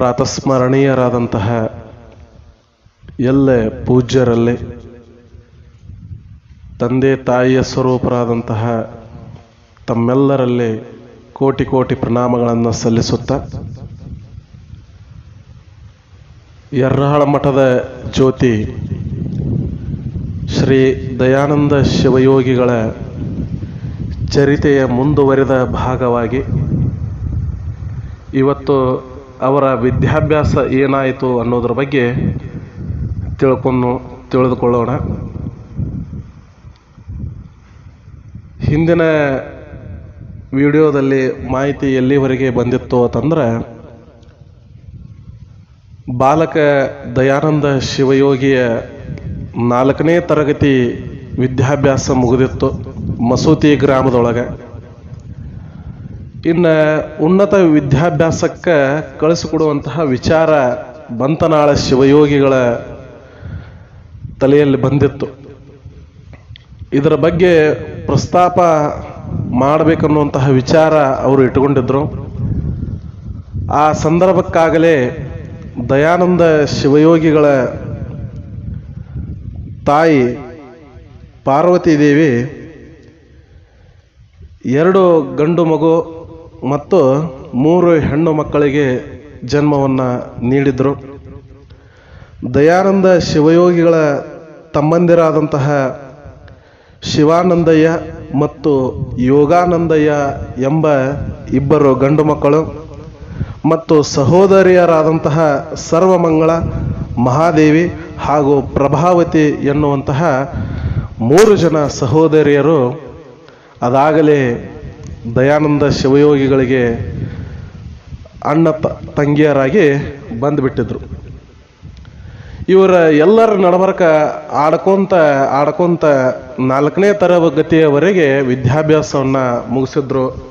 ಪ್ರಾತಸ್ಮರಣೀಯರಾದಂತಹ ಎಲ್ಲ ಪೂಜ್ಯರಲ್ಲಿ, ತಂದೆ ತಾಯಿಯ ಸ್ವರೂಪರಾದಂತಹ ತಮ್ಮೆಲ್ಲರಲ್ಲಿ ಕೋಟಿ ಕೋಟಿ ಪ್ರಣಾಮಗಳನ್ನು ಸಲ್ಲಿಸುತ್ತಾ ಯರ್ರಾಳ ಮಠದ ಜ್ಯೋತಿ ಶ್ರೀ ದಯಾನಂದ ಶಿವಯೋಗಿಗಳ ಚರಿತೆಯ ಮುಂದುವರಿದ ಭಾಗವಾಗಿ ಇವತ್ತು ಅವರ ವಿದ್ಯಾಭ್ಯಾಸ ಏನಾಯಿತು ಅನ್ನೋದ್ರ ಬಗ್ಗೆ ತಿಳ್ಕೊಂಡು, ತಿಳಿದುಕೊಳ್ಳೋಣ. ಹಿಂದಿನ ವಿಡಿಯೋದಲ್ಲಿ ಮಾಹಿತಿ ಎಲ್ಲಿವರೆಗೆ ಬಂದಿತ್ತು ಅಂತಂದ್ರೆ, ಬಾಲಕ ದಯಾನಂದ ಶಿವಯೋಗಿಯ ನಾಲ್ಕನೇ ತರಗತಿ ವಿದ್ಯಾಭ್ಯಾಸ ಮುಗಿದಿತ್ತು ಮಸೂತಿ ಗ್ರಾಮದೊಳಗೆ. ಇನ್ನು ಉನ್ನತ ವಿದ್ಯಾಭ್ಯಾಸಕ್ಕೆ ಕಳಿಸಿಕೊಡುವಂತಹ ವಿಚಾರ ಬಂತನಾಳ ಶಿವಯೋಗಿಗಳ ತಲೆಯಲ್ಲಿ ಬಂದಿತ್ತು. ಇದರ ಬಗ್ಗೆ ಪ್ರಸ್ತಾಪ ಮಾಡಬೇಕನ್ನುವಂತಹ ವಿಚಾರ ಅವರು ಇಟ್ಟುಕೊಂಡಿದ್ರು. ಆ ಸಂದರ್ಭಕ್ಕಾಗಲೇ ದಯಾನಂದ ಶಿವಯೋಗಿಗಳ ತಾಯಿ ಪಾರ್ವತಿ ದೇವಿ ಎರಡು ಗಂಡು ಮಗು ಮತ್ತು ಮೂರು ಹೆಣ್ಣು ಮಕ್ಕಳಿಗೆ ಜನ್ಮವನ್ನು ನೀಡಿದರು. ದಯಾನಂದ ಶಿವಯೋಗಿಗಳ ತಮ್ಮಂದಿರಾದಂತಹ ಶಿವಾನಂದಯ್ಯ ಮತ್ತು ಯೋಗಾನಂದಯ್ಯ ಎಂಬ ಇಬ್ಬರು ಗಂಡು ಮಕ್ಕಳು ಮತ್ತು ಸಹೋದರಿಯರಾದಂತಹ ಸರ್ವಮಂಗಳ ಮಹಾದೇವಿ ಹಾಗೂ ಪ್ರಭಾವತಿ ಎನ್ನುವಂತಹ ಮೂರು ಜನ ಸಹೋದರಿಯರು ಅದಾಗಲೇ ದಯಾನಂದ ಶಿವಯೋಗಿಗಳಿಗೆ ಅಣ್ಣ ತಂಗಿಯರಾಗಿ ಬಂದುಬಿಟ್ಟಿದ್ರು. ಇವರ ಎಲ್ಲರ ನಡಬರ್ಕ ಆಡ್ಕೊಂತ ಆಡ್ಕೊಂತ ನಾಲ್ಕನೇ ತರಗತಿಯವರೆಗೆ ವಿದ್ಯಾಭ್ಯಾಸವನ್ನು ಮುಗಿಸಿದ್ರು.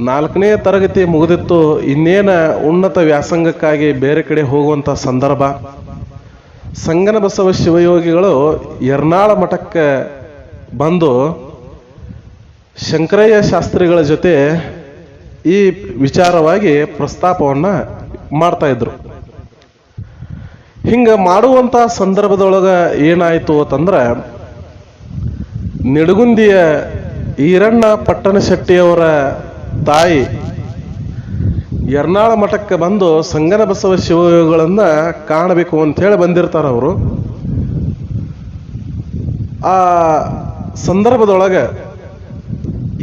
ನಾಲ್ಕನೇ ತರಗತಿ ಮುಗಿದಿತ್ತು, ಇನ್ನೇನ ಉನ್ನತ ವ್ಯಾಸಂಗಕ್ಕಾಗಿ ಬೇರೆ ಕಡೆ ಹೋಗುವಂಥ ಸಂದರ್ಭ. ಸಂಗನ ಬಸವ ಶಿವಯೋಗಿಗಳು ಎರ್ನಾಳ ಮಠಕ್ಕೆ ಬಂದು ಶಂಕರಯ್ಯ ಶಾಸ್ತ್ರಿಗಳ ಜೊತೆ ಈ ವಿಚಾರವಾಗಿ ಪ್ರಸ್ತಾಪವನ್ನು ಮಾಡ್ತಾ ಇದ್ರು. ಹಿಂಗೆ ಮಾಡುವಂಥ ಸಂದರ್ಭದೊಳಗೆ ಏನಾಯಿತು ಅಂತಂದ್ರೆ, ನಿಡಗುಂದಿಯ ಈರಣ್ಣ ಪಟ್ಟಣ ಶೆಟ್ಟಿಯವರ ತಾಯಿ ಎರ್ನಾಳ ಮಠಕ್ಕೆ ಬಂದು ಸಂಗನ ಬಸವ ಶಿವಗಳನ್ನ ಕಾಣಬೇಕು ಹೇಳಿ ಬಂದಿರ್ತಾರ ಅವರು. ಆ ಸಂದರ್ಭದೊಳಗೆ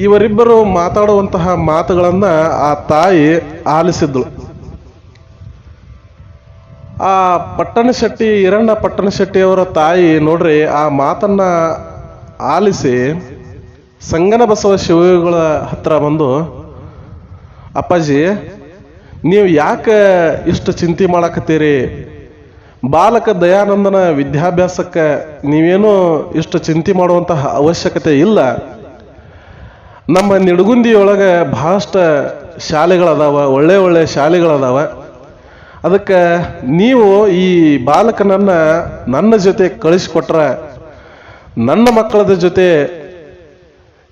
ಇವರಿಬ್ಬರು ಮಾತಾಡುವಂತಹ ಮಾತುಗಳನ್ನ ಆ ತಾಯಿ ಆಲಿಸಿದ್ಳು. ಆ ಪಟ್ಟಣ ಶೆಟ್ಟಿ ಈರಣ್ಣ ಪಟ್ಟಣ ಶೆಟ್ಟಿಯವರ ತಾಯಿ ನೋಡ್ರಿ, ಆ ಮಾತನ್ನ ಆಲಿಸಿ ಸಂಗನ ಬಸವ ಶಿವಗಳ ಹತ್ರ ಬಂದು, ಅಪ್ಪಾಜಿ, ನೀವು ಯಾಕೆ ಇಷ್ಟು ಚಿಂತೆ ಮಾಡಕತ್ತೀರಿ? ಬಾಲಕ ದಯಾನಂದನ ವಿದ್ಯಾಭ್ಯಾಸಕ್ಕೆ ನೀವೇನು ಇಷ್ಟು ಚಿಂತೆ ಮಾಡುವಂತಹ ಅವಶ್ಯಕತೆ ಇಲ್ಲ. ನಮ್ಮ ನಿಡಗುಂದಿಯೊಳಗೆ ಭಾಳಷ್ಟು ಶಾಲೆಗಳದಾವ, ಒಳ್ಳೆ ಒಳ್ಳೆ ಶಾಲೆಗಳದಾವ. ಅದಕ್ಕೆ ನೀವು ಈ ಬಾಲಕನನ್ನು ನನ್ನ ಜೊತೆ ಕಳಿಸ್ಕೊಟ್ರೆ, ನನ್ನ ಮಕ್ಕಳದ ಜೊತೆ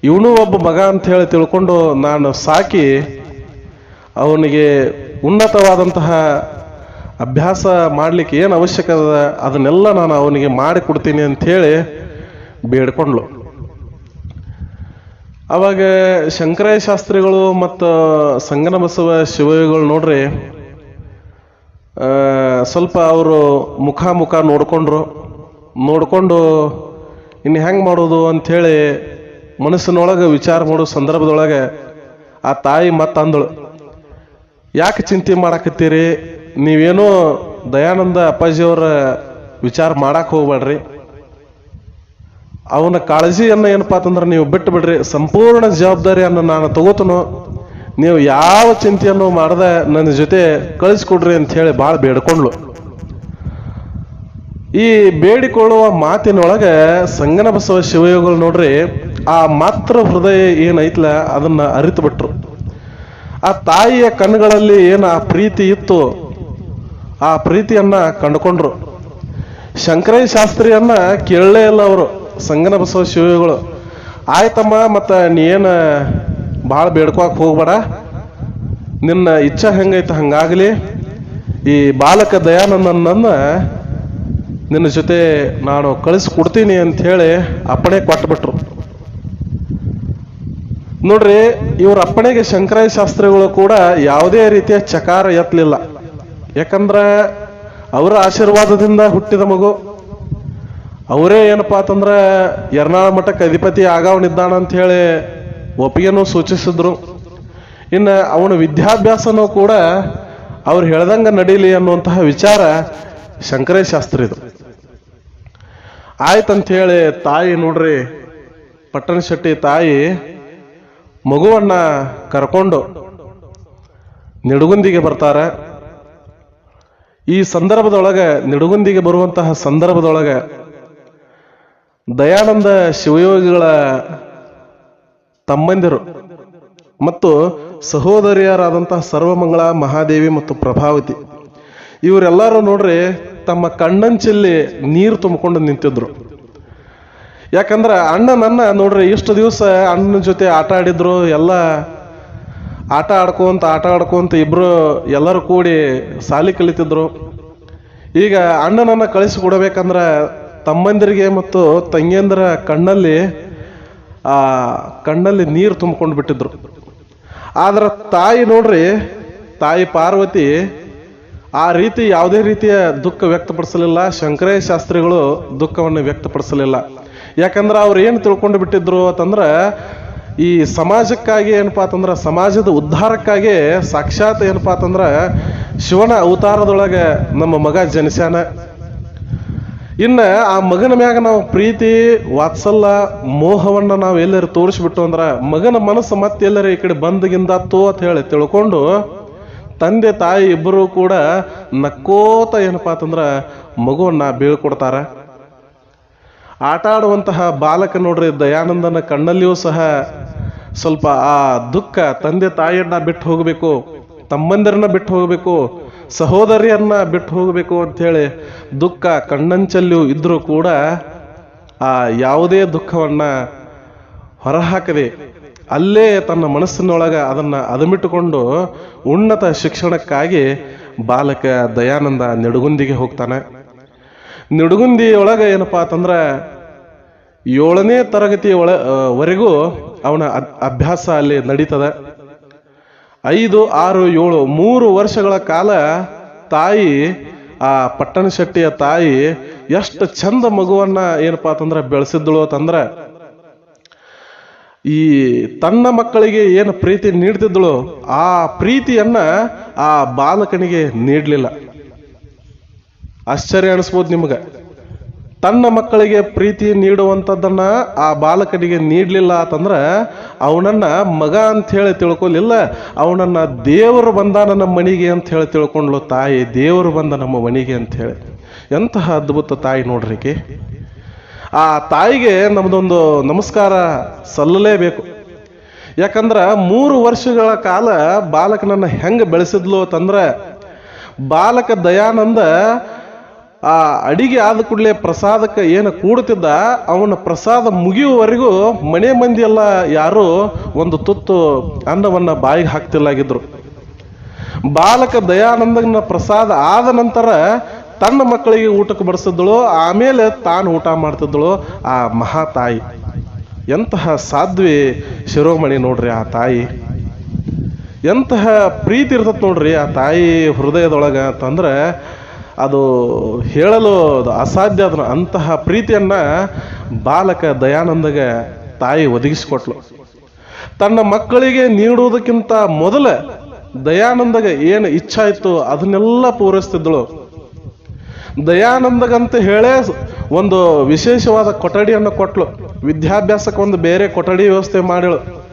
ಇವನು ಒಬ್ಬ ಮಗ ಅಂತ ಹೇಳಿ ತಿಳ್ಕೊಂಡು ನಾನು ಸಾಕಿ ಅವನಿಗೆ ಉನ್ನತವಾದಂತಹ ಅಭ್ಯಾಸ ಮಾಡಲಿಕ್ಕೆ ಏನು ಅವಶ್ಯಕ ಅದ, ಅದನ್ನೆಲ್ಲ ನಾನು ಅವನಿಗೆ ಮಾಡಿಕೊಡ್ತೀನಿ ಅಂಥೇಳಿ ಬೇಡ್ಕೊಂಡ್ಲು ಅವಾಗ ಶಂಕರಾಯ ಶಾಸ್ತ್ರಿಗಳು ಮತ್ತು ಸಂಗನ ಬಸವ ಶಿವಗಳು ನೋಡ್ರಿ ಸ್ವಲ್ಪ ಅವರು ಮುಖ ಮುಖ ನೋಡಿಕೊಂಡು ನೋಡ್ಕೊಂಡು ಇನ್ನು ಹೆಂಗೆ ಮಾಡೋದು ಅಂಥೇಳಿ ಮನಸ್ಸಿನೊಳಗೆ ವಿಚಾರ ಮಾಡೋ ಸಂದರ್ಭದೊಳಗೆ ಆ ತಾಯಿ ಮತ್ತೆ ಅಂದಳು, ಯಾಕೆ ಚಿಂತೆ ಮಾಡಕತ್ತೀರಿ? ನೀವೇನೋ ದಯಾನಂದ ಅಪ್ಪಾಜಿಯವರ ವಿಚಾರ ಮಾಡಕ್ಕೆ ಹೋಗ್ಬೇಡ್ರಿ ಅವನ ಕಾಳಜಿಯನ್ನು ಏನಪ್ಪಾ ಅಂತಂದ್ರೆ ನೀವು ಬಿಟ್ಟು ಬಿಡ್ರಿ ಸಂಪೂರ್ಣ ಜವಾಬ್ದಾರಿಯನ್ನು ನಾನು ತಗೋತನು, ನೀವು ಯಾವ ಚಿಂತೆಯನ್ನು ಮಾಡದೆ ನನ್ನ ಜೊತೆ ಕಳಿಸ್ಕೊಡ್ರಿ ಅಂತ ಹೇಳಿ ಭಾಳ ಬೇಡ್ಕೊಂಡ್ಳು. ಈ ಬೇಡಿಕೊಳ್ಳುವ ಮಾತಿನೊಳಗೆ ಸಂಗನ ಬಸವ ಶಿವಯೋಗಗಳು ನೋಡ್ರಿ, ಆ ಮಾತೃ ಹೃದಯ ಏನೈತ್ಲ ಅದನ್ನ ಅರಿತು ಬಿಟ್ರು ಆ ತಾಯಿಯ ಕಣ್ಣುಗಳಲ್ಲಿ ಏನು ಆ ಪ್ರೀತಿ ಇತ್ತು, ಆ ಪ್ರೀತಿಯನ್ನ ಕಂಡುಕೊಂಡ್ರು. ಶಂಕರೈ ಶಾಸ್ತ್ರಿಯನ್ನ ಕೇಳಲೇ ಇಲ್ಲ ಅವರು. ಸಂಗನ ಬಸವ ಶಿವಗಳು. ಆಯ್ತಮ್ಮ ಮತ್ತ ನೀ ಏನು ಭಾಳ ಬೇಡ್ಕೋಕ್ ಹೋಗ್ಬೇಡ. ನಿನ್ನ ಇಚ್ಛಾ ಹೆಂಗೈತೆ ಹಂಗಾಗಲಿ. ಈ ಬಾಲಕ ದಯಾನಂದನನ್ನು ನಿನ್ನ ಜೊತೆ ನಾನು ಕಳಿಸ್ಕೊಡ್ತೀನಿ ಅಂತ ಹೇಳಿ ಅಪ್ಪಣೆ ಕೊಟ್ಬಿಟ್ರು. ನೋಡ್ರಿ, ಇವ್ರ ಅಪ್ಪಣೆಗೆ ಶಂಕರಾಯ ಶಾಸ್ತ್ರಿಗಳು ಕೂಡ ಯಾವುದೇ ರೀತಿಯ ಚಕಾರ ಎತ್ತಲಿಲ್ಲ. ಯಾಕಂದ್ರ ಅವರ ಆಶೀರ್ವಾದದಿಂದ ಹುಟ್ಟಿದ ಮಗು. ಅವರೇ ಏನಪ್ಪಾ ಅಂತಂದ್ರೆ ಎರ್ನಾಳ ಮಠಕ್ಕೆ ಅಧಿಪತಿ ಆಗವನಿದ್ದಾನ ಅಂತ ಹೇಳಿ ಒಪ್ಪಿಗೆನೂ ಸೂಚಿಸಿದ್ರು. ಇನ್ನು ಅವನ ವಿದ್ಯಾಭ್ಯಾಸನೂ ಕೂಡ ಅವ್ರು ಹೇಳ್ದಂಗೆ ನಡೀಲಿ ಅನ್ನುವಂತಹ ವಿಚಾರ ಶಂಕರೇ ಶಾಸ್ತ್ರಿದು. ಆಯ್ತಂತ ಹೇಳಿ ತಾಯಿ ನೋಡ್ರಿ, ಪಟ್ಟಣ ಶೆಟ್ಟಿ ತಾಯಿ ಮಗುವನ್ನ ಕರ್ಕೊಂಡು ನಿಡುಗುಂದಿಗೆ ಬರ್ತಾರೆ. ಈ ಸಂದರ್ಭದೊಳಗೆ ನಿಡುಗುಂದಿಗೆ ಬರುವಂತಹ ಸಂದರ್ಭದೊಳಗೆ ದಯಾನಂದ ಶಿವಯೋಗಿಗಳ ತಮ್ಮಂದಿರು ಮತ್ತು ಸಹೋದರಿಯರಾದಂತಹ ಸರ್ವಮಂಗಳ ಮಹಾದೇವಿ ಮತ್ತು ಪ್ರಭಾವತಿ. ಇವರೆಲ್ಲರೂ ನೋಡ್ರಿ ತಮ್ಮ ಕಣ್ಣಂಚಲ್ಲಿ ನೀರು ತುಂಬಿಕೊಂಡು ನಿಂತಿದ್ರು. ಯಾಕಂದ್ರೆ ಅಣ್ಣನನ್ನ ನೋಡ್ರಿ ಇಷ್ಟು ದಿವಸ ಅಣ್ಣನ ಜೊತೆ ಆಟ ಆಡಿದ್ರು, ಎಲ್ಲ ಆಟ ಆಡ್ಕೊಂತ ಆಟ ಆಡ್ಕೊಂತ ಇಬ್ರು ಎಲ್ಲರೂ ಕೂಡಿ ಸಾಲಿ ಕಲಿತಿದ್ರು. ಈಗ ಅಣ್ಣನನ್ನ ಕಳಿಸಿ ಕೊಡಬೇಕಂದ್ರ ತಮ್ಮಂದಿರಿಗೆ ಮತ್ತು ತಂಗಿಯಂದಿರ ಕಣ್ಣಲ್ಲಿ, ಆ, ಕಣ್ಣಲ್ಲಿ ನೀರು ತುಂಬಿಕೊಂಡು ಬಿಟ್ಟಿದ್ರು. ಆದ್ರೆ ತಾಯಿ ನೋಡ್ರಿ, ತಾಯಿ ಪಾರ್ವತಿ ಆ ರೀತಿ ಯಾವುದೇ ರೀತಿಯ ದುಃಖ ವ್ಯಕ್ತಪಡಿಸಲಿಲ್ಲ ಶಂಕರೇ ಶಾಸ್ತ್ರಿಗಳು ದುಃಖವನ್ನು ವ್ಯಕ್ತಪಡಿಸಲಿಲ್ಲ. ಯಾಕಂದ್ರೆ ಅವ್ರು ಏನು ತಿಳ್ಕೊಂಡು ಬಿಟ್ಟಿದ್ರು ಅಂತಂದ್ರೆ, ಈ ಸಮಾಜಕ್ಕಾಗಿ ಏನಪ್ಪಾ ಅಂತಂದ್ರೆ, ಸಮಾಜದ ಉದ್ಧಾರಕ್ಕಾಗಿ ಸಾಕ್ಷಾತ್ ಏನಪ್ಪಾ ಅಂತಂದ್ರೆ, ಶಿವನ ಅವತಾರದೊಳಗೆ ನಮ್ಮ ಮಗ ಜನಿಸ್ಯಾನ. ಇನ್ನ ಆ ಮಗನ ಮ್ಯಾಗ ನಾವು ಪ್ರೀತಿ, ವಾತ್ಸಲ್ಯ, ಮೋಹವನ್ನ ನಾವು ಎಲ್ಲರೂ ತೋರಿಸ್ಬಿಟ್ಟು ಅಂದ್ರ ಮಗನ ಮನಸ್ಸು ಮತ್ತೆ ಎಲ್ಲರ ಈ ಕಡೆ ಬಂದಗಿಂದಾತು ಅಂತ ಹೇಳಿ ತಿಳ್ಕೊಂಡು ತಂದೆ, ತಾಯಿ ಇಬ್ಬರು ಕೂಡ ನಕ್ಕೋತ ಏನಪ್ಪಾ ಅಂತಂದ್ರೆ ಮಗುವನ್ನ ಬೀಳ್ಕೊಡ್ತಾರೆ ಆಟ ಆಡುವಂತಹ ಬಾಲಕ ನೋಡ್ರಿ, ದಯಾನಂದನ ಕಣ್ಣಲ್ಲಿಯೂ ಸಹ ಸ್ವಲ್ಪ ಆ ದುಃಖ ತಂದೆ, ತಾಯಿಯನ್ನ ಬಿಟ್ಟು ಹೋಗಬೇಕು, ತಮ್ಮಂದಿರನ್ನ ಬಿಟ್ಟು ಹೋಗಬೇಕು ಸಹೋದರಿಯನ್ನ ಬಿಟ್ಟು ಹೋಗಬೇಕು ಹೇಳಿ ದುಃಖ ಕಣ್ಣಂಚಲ್ಲಿಯೂ ಇದ್ದರೂ ಕೂಡ ಆ ಯಾವುದೇ ದುಃಖವನ್ನ ಹೊರಹಾಕದೆ ಅಲ್ಲೇ ತನ್ನ ಮನಸ್ಸಿನೊಳಗೆ ಅದನ್ನ ಅದಮಿಟ್ಟುಕೊಂಡು ಉನ್ನತ ಶಿಕ್ಷಣಕ್ಕಾಗಿ ಬಾಲಕ ದಯಾನಂದ ನಿಡುಗುಂದಿಗೆ ಹೋಗ್ತಾನೆ. ನಿಡುಗುಂದಿ ಒಳಗ ಏನಪ್ಪಾ ಅಂತಂದ್ರೆ ಏಳನೇ ತರಗತಿ ವರೆಗೂ ಅವನ ಅಭ್ಯಾಸ ಅಲ್ಲಿ ನಡೀತದ. ಐದು, ಆರು, ಏಳು, ಮೂರು ವರ್ಷಗಳ ಕಾಲ ತಾಯಿ, ಆ ಪಟ್ಟಣ ಶೆಟ್ಟಿಯ ತಾಯಿ ಎಷ್ಟು ಚಂದ ಮಗುವನ್ನ ಏನಪ್ಪಾ ಅಂತಂದ್ರೆ ಬೆಳೆಸಿದ್ದಳು ಅಂತಂದ್ರೆ, ಈ ತನ್ನ ಮಕ್ಕಳಿಗೆ ಏನು ಪ್ರೀತಿ ನೀಡ್ತಿದ್ದಳು ಆ ಪ್ರೀತಿಯನ್ನ ಆ ಬಾಲಕನಿಗೆ ನೀಡಲಿಲ್ಲ. ಆಶ್ಚರ್ಯ ಅನಿಸ್ಬೋದು ನಿಮ್ಗೆ. ತನ್ನ ಮಕ್ಕಳಿಗೆ ಪ್ರೀತಿ ನೀಡುವಂಥದ್ದನ್ನ ಆ ಬಾಲಕನಿಗೆ ನೀಡಲಿಲ್ಲ ಅಂತಂದ್ರೆ ಅವನನ್ನ ಮಗ ಅಂತ ಹೇಳಿ ತಿಳ್ಕೊಲಿಲ್ಲ. ಅವನನ್ನ ದೇವರು ಬಂದ ನಮ್ಮ ಮನೆಗೆ ಅಂತ ಹೇಳಿ ತಿಳ್ಕೊಂಡ್ಲು ತಾಯಿ, ದೇವರು ಬಂದ ನಮ್ಮ ಮನೆಗೆ ಅಂತ ಹೇಳಿ. ಎಂತಹ ಅದ್ಭುತ ತಾಯಿ ನೋಡ್ರಿಕೆ ಆ ತಾಯಿಗೆ ನಮ್ದೊಂದು ನಮಸ್ಕಾರ ಸಲ್ಲಲೇಬೇಕು. ಯಾಕಂದ್ರೆ ಮೂರು ವರ್ಷಗಳ ಕಾಲ ಬಾಲಕನನ್ನ ಹೆಂಗೆ ಬೆಳೆಸಿದ್ಲು ಅಂತಂದ್ರೆ, ಬಾಲಕ ದಯಾನಂದ ಆ ಅಡಿಗೆ ಆದ ಕೂಡಲೇ ಪ್ರಸಾದಕ್ಕೆ ಏನು ಕೂಡುತ್ತಿದ್ದ, ಅವನ ಪ್ರಸಾದ ಮುಗಿಯುವವರೆಗೂ ಮನೆ ಮಂದಿ ಎಲ್ಲ ಯಾರು ಒಂದು ತುತ್ತು ಅನ್ನವನ್ನ ಬಾಯಿಗೆ ಹಾಕ್ತಿಲ್ಲಾಗಿದ್ರು ಬಾಲಕ ದಯಾನಂದನ ಪ್ರಸಾದ ಆದ ನಂತರ ತನ್ನ ಮಕ್ಕಳಿಗೆ ಊಟಕ್ಕೆ ಬಡಿಸಿದ್ದಳು, ಆಮೇಲೆ ತಾನು ಊಟ ಮಾಡ್ತಿದ್ದಳು ಆ ಮಹಾ ತಾಯಿ. ಎಂತಹ ಸಾಧ್ವಿ ಶಿರೋಮಣಿ ನೋಡ್ರಿ ಆ ತಾಯಿ. ಎಂತಹ ಪ್ರೀತಿ ಇರ್ತದ ನೋಡ್ರಿ ಆ ತಾಯಿ ಹೃದಯದೊಳಗ ಅಂತಂದ್ರೆ ಅದು ಹೇಳಲು ಅದು ಅಸಾಧ್ಯ ಅದನ್ನ ಅಂತಹ ಪ್ರೀತಿಯನ್ನ ಬಾಲಕ ದಯಾನಂದಗೆ ತಾಯಿ ಒದಗಿಸಿಕೊಟ್ಲು. ತನ್ನ ಮಕ್ಕಳಿಗೆ ನೀಡುವುದಕ್ಕಿಂತ ಮೊದಲ ದಯಾನಂದಗೆ ಏನು ಇಚ್ಛಾ ಇತ್ತು ಅದನ್ನೆಲ್ಲ ಪೂರೈಸ್ತಿದ್ದಳು. ದಯಾನಂದಗಂತ ಹೇಳೇ ಒಂದು ವಿಶೇಷವಾದ ಕೊಠಡಿಯನ್ನು ಕೊಟ್ಲು. ವಿದ್ಯಾಭ್ಯಾಸಕ್ಕೆ ಒಂದು ಬೇರೆ ಕೊಠಡಿ ವ್ಯವಸ್ಥೆ ಮಾಡಿಳು.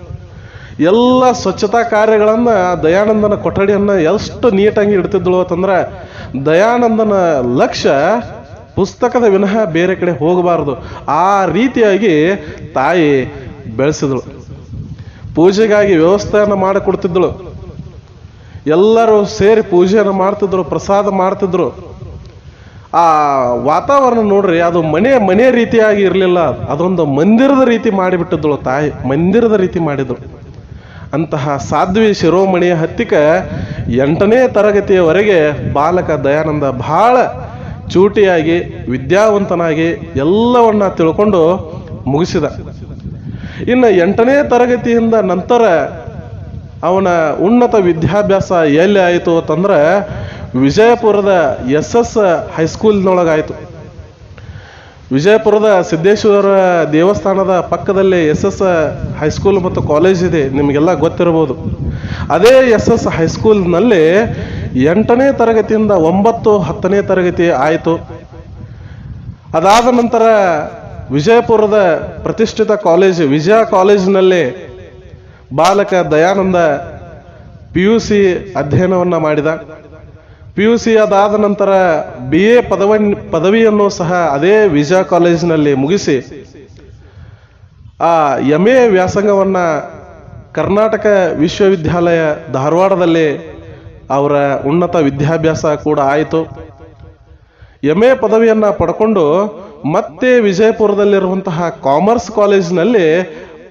ಎಲ್ಲ ಸ್ವಚ್ಛತಾ ಕಾರ್ಯಗಳನ್ನ ದಯಾನಂದನ ಕೊಠಡಿಯನ್ನ ಎಷ್ಟು ನೀಟಾಗಿ ಇಡ್ತಿದ್ಳು ಅಂತಂದ್ರೆ, ದಯಾನಂದನ ಲಕ್ಷ್ಯ ಪುಸ್ತಕದ ವಿನಃ ಬೇರೆ ಕಡೆ ಹೋಗಬಾರದು. ಆ ರೀತಿಯಾಗಿ ತಾಯಿ ಬೆಳೆಸಿದಳು. ಪೂಜೆಗಾಗಿ ವ್ಯವಸ್ಥೆಯನ್ನು ಮಾಡಿಕೊಡ್ತಿದ್ದಳು ಎಲ್ಲರೂ ಸೇರಿ ಪೂಜೆಯನ್ನು ಮಾಡ್ತಿದ್ರು, ಪ್ರಸಾದ ಮಾಡ್ತಿದ್ರು. ಆ ವಾತಾವರಣ ನೋಡ್ರಿ, ಅದು ಮನೆ ಮನೆ ರೀತಿಯಾಗಿ ಇರಲಿಲ್ಲ. ಅದೊಂದು ಮಂದಿರದ ರೀತಿ ಮಾಡಿಬಿಟ್ಟಿದ್ದಳು ತಾಯಿ, ಮಂದಿರದ ರೀತಿ ಮಾಡಿದಳು. ಅಂತಹ ಸಾಧ್ವಿ ಶಿರೋಮಣಿಯ ಹತ್ತಿಕ ಎಂಟನೇ ತರಗತಿಯವರೆಗೆ ಬಾಲಕ ದಯಾನಂದ ಬಹಳ ಚೂಟಿಯಾಗಿ, ವಿದ್ಯಾವಂತನಾಗಿ ಎಲ್ಲವನ್ನ ತಿಳ್ಕೊಂಡು ಮುಗಿಸಿದ. ಇನ್ನು ಎಂಟನೇ ತರಗತಿಯಿಂದ ನಂತರ ಅವನ ಉನ್ನತ ವಿದ್ಯಾಭ್ಯಾಸ ಎಲ್ಲಿ ಆಯಿತು ಅಂತಂದ್ರೆ ವಿಜಯಪುರದ ಎಸ್ ಎಸ್ ಹೈಸ್ಕೂಲ್ನೊಳಗಾಯಿತು. ವಿಜಯಪುರದ ಸಿದ್ದೇಶ್ವರ ದೇವಸ್ಥಾನದ ಪಕ್ಕದಲ್ಲಿ ಎಸ್ ಎಸ್ ಹೈಸ್ಕೂಲ್ ಮತ್ತು ಕಾಲೇಜ್ ಇದೆ, ನಿಮಗೆಲ್ಲ ಗೊತ್ತಿರಬಹುದು. ಅದೇ ಎಸ್ ಎಸ್ ಹೈಸ್ಕೂಲ್ನಲ್ಲಿ ಎಂಟನೇ ತರಗತಿಯಿಂದ ಒಂಬತ್ತು ಹತ್ತನೇ ತರಗತಿ ಆಯಿತು. ಅದಾದ ನಂತರ ವಿಜಯಪುರದ ಪ್ರತಿಷ್ಠಿತ ಕಾಲೇಜ್, ವಿಜಯ ಕಾಲೇಜಿನಲ್ಲಿ ಬಾಲಕ ದಯಾನಂದ ಪಿ ಯು ಸಿ ಅಧ್ಯಯನವನ್ನು ಮಾಡಿದ. ಪಿ ಯು ಸಿ ಅದಾದ ನಂತರ ಬಿ ಎ ಪದವ, ಪದವಿಯನ್ನು ಸಹ ಅದೇ ವಿಜಯ ಕಾಲೇಜಿನಲ್ಲಿ ಮುಗಿಸಿ, ಆ ಎಂ ಎ ವ್ಯಾಸಂಗವನ್ನು ಕರ್ನಾಟಕ ವಿಶ್ವವಿದ್ಯಾಲಯ ಧಾರವಾಡದಲ್ಲಿ ಅವರ ಉನ್ನತ ವಿದ್ಯಾಭ್ಯಾಸ ಕೂಡ ಆಯಿತು. ಎಂ ಎ ಪದವಿಯನ್ನು ಪಡ್ಕೊಂಡು ಮತ್ತೆ ವಿಜಯಪುರದಲ್ಲಿರುವಂತಹ ಕಾಮರ್ಸ್ ಕಾಲೇಜಿನಲ್ಲಿ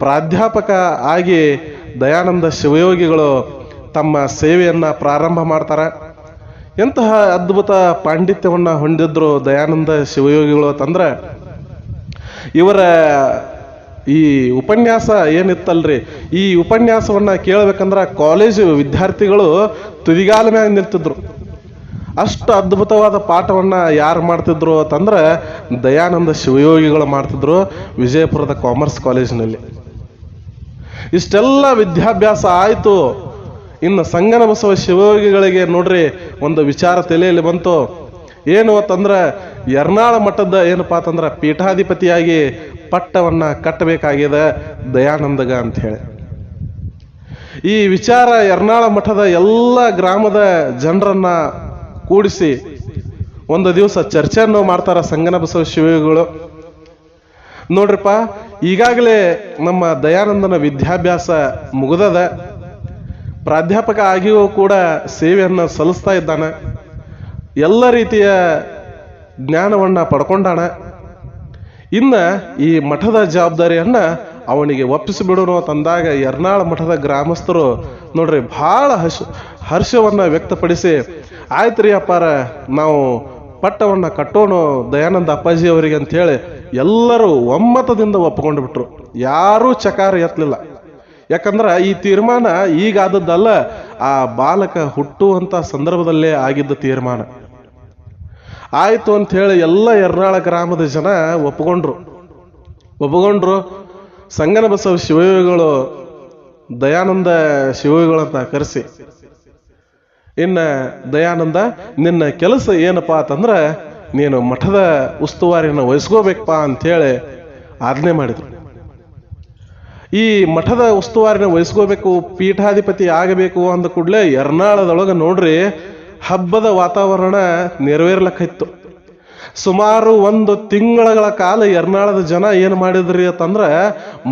ಪ್ರಾಧ್ಯಾಪಕ ಆಗಿ ದಯಾನಂದ ಶಿವಯೋಗಿಗಳು ತಮ್ಮ ಸೇವೆಯನ್ನು ಪ್ರಾರಂಭ ಮಾಡ್ತಾರೆ. ಎಂತಹ ಅದ್ಭುತ ಪಾಂಡಿತ್ಯವನ್ನ ಹೊಂದಿದ್ರು ದಯಾನಂದ ಶಿವಯೋಗಿಗಳು ಅಂತಂದ್ರೆ, ಇವರ ಈ ಉಪನ್ಯಾಸ ಏನಿತ್ತಲ್ರಿ? ಈ ಉಪನ್ಯಾಸವನ್ನ ಕೇಳಬೇಕಂದ್ರೆ ಕಾಲೇಜು ವಿದ್ಯಾರ್ಥಿಗಳು ತುದಿಗಾಲ ಮ್ಯಾಗ ನಿಲ್ತಿದ್ರು ಅಷ್ಟು ಅದ್ಭುತವಾದ ಪಾಠವನ್ನ ಯಾರು ಮಾಡ್ತಿದ್ರು ಅಂತಂದ್ರೆ ದಯಾನಂದ ಶಿವಯೋಗಿಗಳು ಮಾಡ್ತಿದ್ರು ವಿಜಯಪುರದ ಕಾಮರ್ಸ್ ಕಾಲೇಜಿನಲ್ಲಿ ಇಷ್ಟೆಲ್ಲ ವಿದ್ಯಾಭ್ಯಾಸ ಆಯಿತು. ಇನ್ನು ಸಂಗನ ಬಸವ ಶಿವಯೋಗಿಗಳಿಗೆ ನೋಡ್ರಿ ಒಂದು ವಿಚಾರ ತಲೆಯಲ್ಲಿ ಬಂತು. ಏನು ಅಂತಂದ್ರೆ ಎರ್ನಾಳ ಮಠದ ಏನಪ್ಪಾ ಅಂತಂದ್ರೆ ಪೀಠಾಧಿಪತಿಯಾಗಿ ಪಟ್ಟವನ್ನ ಕಟ್ಟಬೇಕಾಗಿದೆ ದಯಾನಂದಗ ಅಂತ ಹೇಳಿ. ಈ ವಿಚಾರ ಎರ್ನಾಳ ಮಠದ ಎಲ್ಲ ಗ್ರಾಮದ ಜನರನ್ನ ಕೂಡಿಸಿ ಒಂದು ದಿವಸ ಚರ್ಚೆಯನ್ನು ಮಾಡ್ತಾರ ಸಂಗನ ಬಸವ ಶಿವಯೋಗಿಗಳು. ನೋಡ್ರಿಪ್ಪ, ಈಗಾಗಲೇ ನಮ್ಮ ದಯಾನಂದನ ವಿದ್ಯಾಭ್ಯಾಸ ಮುಗಿದದ. ಪ್ರಾಧ್ಯಾಪಕ ಆಗಿಯೂ ಕೂಡ ಸೇವೆಯನ್ನು ಸಲ್ಲಿಸ್ತಾ ಇದ್ದಾನೆ. ಎಲ್ಲ ರೀತಿಯ ಜ್ಞಾನವನ್ನು ಪಡ್ಕೊಂಡಾನೆ. ಇನ್ನು ಈ ಮಠದ ಜವಾಬ್ದಾರಿಯನ್ನ ಅವನಿಗೆ ಒಪ್ಪಿಸಿಬಿಡೋಣ ತಂದಾಗ ಎರ್ನಾಳ ಮಠದ ಗ್ರಾಮಸ್ಥರು ನೋಡ್ರಿ ಬಹಳ ಹರ್ಷ ಹರ್ಷವನ್ನು ವ್ಯಕ್ತಪಡಿಸಿ ಆಯ್ತು ರೀ ಅಪ್ಪಾರ, ನಾವು ಪಟ್ಟವನ್ನು ಕಟ್ಟೋಣ ದಯಾನಂದ ಅಪ್ಪಾಜಿ ಅವರಿಗೆ ಹೇಳಿ ಎಲ್ಲರೂ ಒಮ್ಮತದಿಂದ ಒಪ್ಪಿಕೊಂಡು ಬಿಟ್ರು ಯಾರೂ ಚಕಾರ ಎತ್ತಲಿಲ್ಲ ಯಾಕಂದ್ರ ಈ ತೀರ್ಮಾನ ಈಗ ಆದದ್ದಲ್ಲ ಆ ಬಾಲಕ ಹುಟ್ಟುವಂತ ಸಂದರ್ಭದಲ್ಲೇ ಆಗಿದ್ದ ತೀರ್ಮಾನ. ಆಯಿತು ಅಂತ ಹೇಳಿ ಎಲ್ಲ ಎರ್ನಾಳ ಗ್ರಾಮದ ಜನ ಒಪ್ಕೊಂಡ್ರು. ಒಪ್ಕೊಂಡ್ರು ಸಂಗನ ಬಸವ ಶಿವಯೋಗಿಗಳು ದಯಾನಂದ ಶಿವಯೋಗಿಗಳಂತ ಕರೆಸಿ. ಇನ್ನ ದಯಾನಂದ, ನಿನ್ನ ಕೆಲಸ ಏನಪ್ಪಾ ಅಂತಂದ್ರೆ ನೀನು ಮಠದ ಉಸ್ತುವಾರಿನ ವಹಿಸ್ಕೋಬೇಕಪ್ಪ ಅಂತೇಳಿ ಆಜ್ಞೆ ಮಾಡಿದ್ರು. ಈ ಮಠದ ಉಸ್ತುವಾರಿನ ವಹಿಸ್ಕೋಬೇಕು, ಪೀಠಾಧಿಪತಿ ಆಗಬೇಕು ಅಂದ ಕೂಡಲೇ ಎರ್ನಾಳದೊಳಗೆ ನೋಡ್ರಿ ಹಬ್ಬದ ವಾತಾವರಣ ನೆರವೇರ್ಲಕ್ಕಿತ್ತು ಸುಮಾರು ಒಂದು ತಿಂಗಳ ಕಾಲ ಎರ್ನಾಳದ ಜನ ಏನು ಮಾಡಿದ್ರಿ ಅಂತಂದ್ರೆ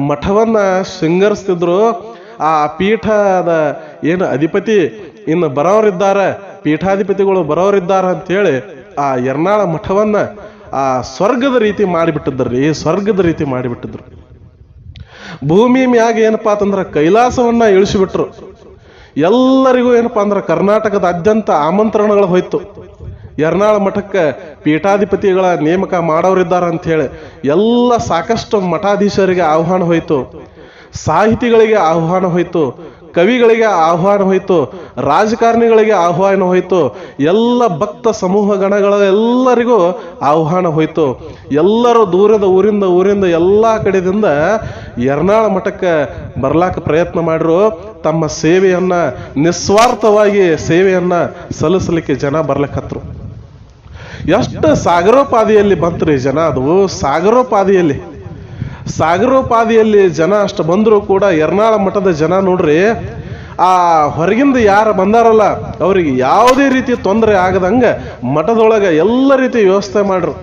ಮಠವನ್ನ ಶೃಂಗರಿಸ್ತಿದ್ರು. ಆ ಪೀಠದ ಏನು ಅಧಿಪತಿ ಇನ್ನು ಬರೋರಿದ್ದಾರೆ, ಪೀಠಾಧಿಪತಿಗಳು ಬರೋರಿದ್ದಾರೆ ಅಂತೇಳಿ ಆ ಎರ್ನಾಳ ಮಠವನ್ನ ಆ ಸ್ವರ್ಗದ ರೀತಿ ಮಾಡಿಬಿಟ್ಟಿದ್ರಿ ಸ್ವರ್ಗದ ರೀತಿ ಮಾಡಿಬಿಟ್ಟಿದ್ರು. ಭೂಮಿ ಮ್ಯಾಗ ಏನಪ್ಪಾ ಅಂತಂದ್ರೆ ಕೈಲಾಸವನ್ನ ಇಳಿಸಿಬಿಟ್ರು. ಎಲ್ಲರಿಗೂ ಏನಪ್ಪಾ ಅಂದ್ರ ಕರ್ನಾಟಕದಾದ್ಯಂತ ಆಮಂತ್ರಣಗಳು ಹೋಯ್ತು. ಎರ್ನಾಳ ಮಠಕ್ಕೆ ಪೀಠಾಧಿಪತಿಗಳ ನೇಮಕ ಮಾಡೋರಿದ್ದಾರೆ ಅಂತ ಹೇಳಿ ಎಲ್ಲ ಸಾಕಷ್ಟು ಮಠಾಧೀಶರಿಗೆ ಆಹ್ವಾನ ಹೋಯ್ತು. ಸಾಹಿತಿಗಳಿಗೆ ಆಹ್ವಾನ ಹೋಯ್ತು. ಕವಿಗಳಿಗೆ ಆಹ್ವಾನ ಹೋಯಿತು, ರಾಜಕಾರಣಿಗಳಿಗೆ ಆಹ್ವಾನ ಹೋಯಿತು, ಎಲ್ಲ ಭಕ್ತ ಸಮೂಹ ಗಣಗಳ ಎಲ್ಲರಿಗೂ ಆಹ್ವಾನ ಹೋಯಿತು. ಎಲ್ಲರೂ ದೂರದ ಊರಿಂದ ಊರಿಂದ ಎಲ್ಲ ಕಡೆಯಿಂದ ಎರ್ನಾಳ ಮಠಕ್ಕೆ ಬರ್ಲಾಕ ಪ್ರಯತ್ನ ಮಾಡ್ರು. ತಮ್ಮ ಸೇವೆಯನ್ನ, ನಿಸ್ವಾರ್ಥವಾಗಿ ಸೇವೆಯನ್ನ ಸಲ್ಲಿಸಲಿಕ್ಕೆ ಜನ ಬರ್ಲಕ್ಕತ್ರು ಎಷ್ಟು ಸಾಗರೋಪಾದಿಯಲ್ಲಿ ಬಂತ್ರಿ ಜನ ಅದು, ಸಾಗರೋಪಾದಿಯಲ್ಲಿ. ಸಾಗರೋಪಾದಿಯಲ್ಲಿ ಜನ ಅಷ್ಟು ಬಂದರೂ ಕೂಡ ಎರ್ನಾಳ ಮಠದ ಜನ ನೋಡ್ರಿ, ಆ ಹೊರಗಿಂದ ಯಾರು ಬಂದಾರಲ್ಲ, ಅವರಿಗೆ ಯಾವುದೇ ರೀತಿ ತೊಂದರೆ ಆಗದಂಗ ಮಠದೊಳಗೆ ಎಲ್ಲ ರೀತಿ ವ್ಯವಸ್ಥೆ ಮಾಡ್ರು.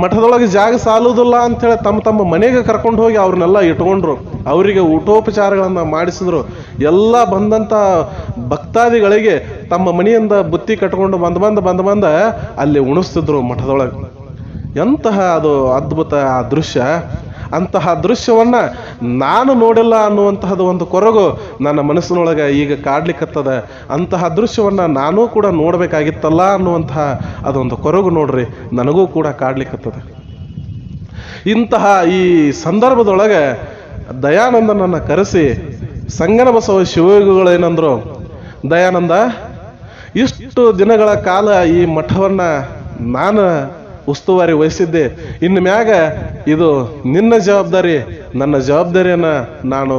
ಮಠದೊಳಗೆ ಜಾಗ ಸಾಲುವುದಿಲ್ಲ ಅಂತೇಳಿ ತಮ್ಮ ತಮ್ಮ ಮನೆಗೆ ಕರ್ಕೊಂಡು ಹೋಗಿ ಅವ್ರನ್ನೆಲ್ಲ ಇಟ್ಕೊಂಡ್ರು. ಅವರಿಗೆ ಊಟೋಪಚಾರಗಳನ್ನು ಮಾಡಿಸಿದ್ರು. ಎಲ್ಲ ಬಂದಂತ ಭಕ್ತಾದಿಗಳಿಗೆ ತಮ್ಮ ಮನೆಯಿಂದ ಬುತ್ತಿ ಕಟ್ಕೊಂಡು ಬಂದು ಬಂದು ಬಂದ್ ಬಂದ ಅಲ್ಲಿ ಉಣಿಸ್ತಿದ್ರು ಮಠದೊಳಗೆ. ಎಂತಹ ಅದು ಅದ್ಭುತ ಆ ದೃಶ್ಯ. ಅಂತಹ ದೃಶ್ಯವನ್ನು ನಾನು ನೋಡಿಲ್ಲ ಅನ್ನುವಂತಹದ್ದು ಒಂದು ಕೊರಗು ನನ್ನ ಮನಸ್ಸಿನೊಳಗೆ ಈಗ ಕಾಡ್ಲಿಕ್ಕತ್ತದ ಅಂತಹ ದೃಶ್ಯವನ್ನು ನಾನೂ ಕೂಡ ನೋಡಬೇಕಾಗಿತ್ತಲ್ಲ ಅನ್ನುವಂತಹ ಅದೊಂದು ಕೊರಗು ನೋಡ್ರಿ, ನನಗೂ ಕೂಡ ಕಾಡ್ಲಿಕ್ಕತ್ತದ ಇಂತಹ ಈ ಸಂದರ್ಭದೊಳಗೆ ದಯಾನಂದನನ್ನು ಕರೆಸಿ ಸಂಗನ ಬಸವ ಶಿವಯೋಗಿಗಳೇನಂದ್ರು ದಯಾನಂದ, ಇಷ್ಟು ದಿನಗಳ ಕಾಲ ಈ ಮಠವನ್ನು ನಾನು ಉಸ್ತುವಾರಿ ವಹಿಸಿದ್ದೆ. ಇನ್ನು ಮ್ಯಾಗ ಇದು ನಿನ್ನ ಜವಾಬ್ದಾರಿ, ನನ್ನ ಜವಾಬ್ದಾರಿಯನ್ನು ನಾನು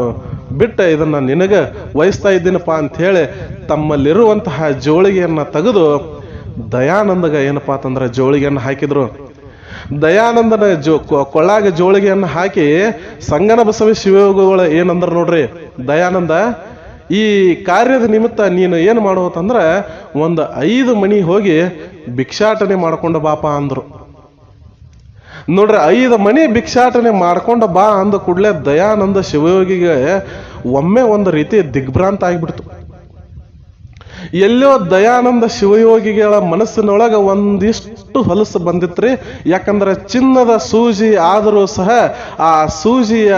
ಬಿಟ್ಟ ಇದನ್ನ ನಿನಗೆ ವಹಿಸ್ತಾ ಇದ್ದೀನಪ್ಪ ಅಂಥೇಳಿ ತಮ್ಮಲ್ಲಿರುವಂತಹ ಜೋಳಿಗೆಯನ್ನ ತೆಗೆದು ದಯಾನಂದಗ ಏನಪ್ಪ ಅಂತಂದ್ರೆ ಜೋಳಿಗೆಯನ್ನು ಹಾಕಿದರು. ದಯಾನಂದನ ಜೋ ಕೊಳ್ಳಾಗ ಜೋಳಿಗೆಯನ್ನು ಹಾಕಿ ಸಂಗನ ಬಸವ ಶಿವಯೋಗಗಳು ಏನಂದ್ರೆ ನೋಡ್ರಿ, ದಯಾನಂದ ಈ ಕಾರ್ಯದ ನಿಮಿತ್ತ ನೀನು ಏನು ಮಾಡುವಂತಂದ್ರೆ ಒಂದು ಐದು ಮನಿ ಹೋಗಿ ಭಿಕ್ಷಾಟನೆ ಮಾಡ್ಕೊಂಡು ಬಾಪ ಅಂದ್ರು. ನೋಡ್ರಿ, ಐದು ಮನಿ ಭಿಕ್ಷಾಟನೆ ಮಾಡ್ಕೊಂಡು ಬಾ ಅಂದ ಕೂಡಲೇ ದಯಾನಂದ ಶಿವಯೋಗಿಗೆ ಒಮ್ಮೆ ಒಂದು ರೀತಿ ದಿಗ್ಭ್ರಾಂತ ಆಗಿಬಿಡ್ತು. ಎಲ್ಲೋ ದಯಾನಂದ ಶಿವಯೋಗಿಗಳ ಮನಸ್ಸಿನೊಳಗೆ ಒಂದಿಷ್ಟು ಹೊಲಸು ಬಂದಿತ್ರಿ. ಯಾಕಂದ್ರೆ ಚಿನ್ನದ ಸೂಜಿ ಆದರೂ ಸಹ ಆ ಸೂಜಿಯ